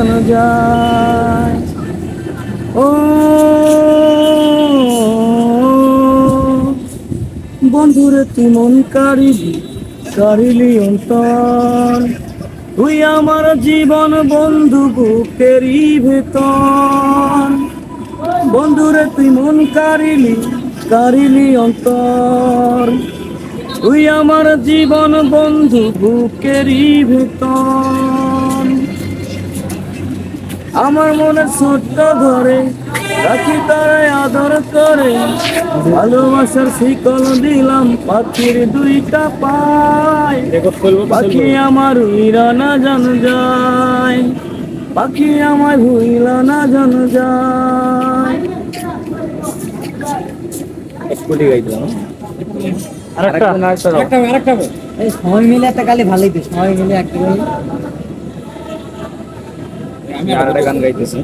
জানা যায় ও, বন্ধুরে তুই মন কারিলি অন্তর। তুই আমার জীবন বন্ধু বুকেরই ভেতর। বন্ধুরে তুই মন কারিলি কারিলি অন্তর। তুই আমার জীবন বন্ধু বুকেরই ভেতর। আমার মনে ছোট্ট ধরে রাখি তারাই আদর করে। ভালোবাসার শিকল দিলাম পাখির দুইটা পায় পাখি আমার উইরা না জান যায়। পাখি আমার ভুইলা না জান যায়। কোটি আরেকটা। আরেকটা এই সময় মিলে একটা গালে ভালোই তো সময় মিলে একটা গালে আর একটা গান গাইতেছি।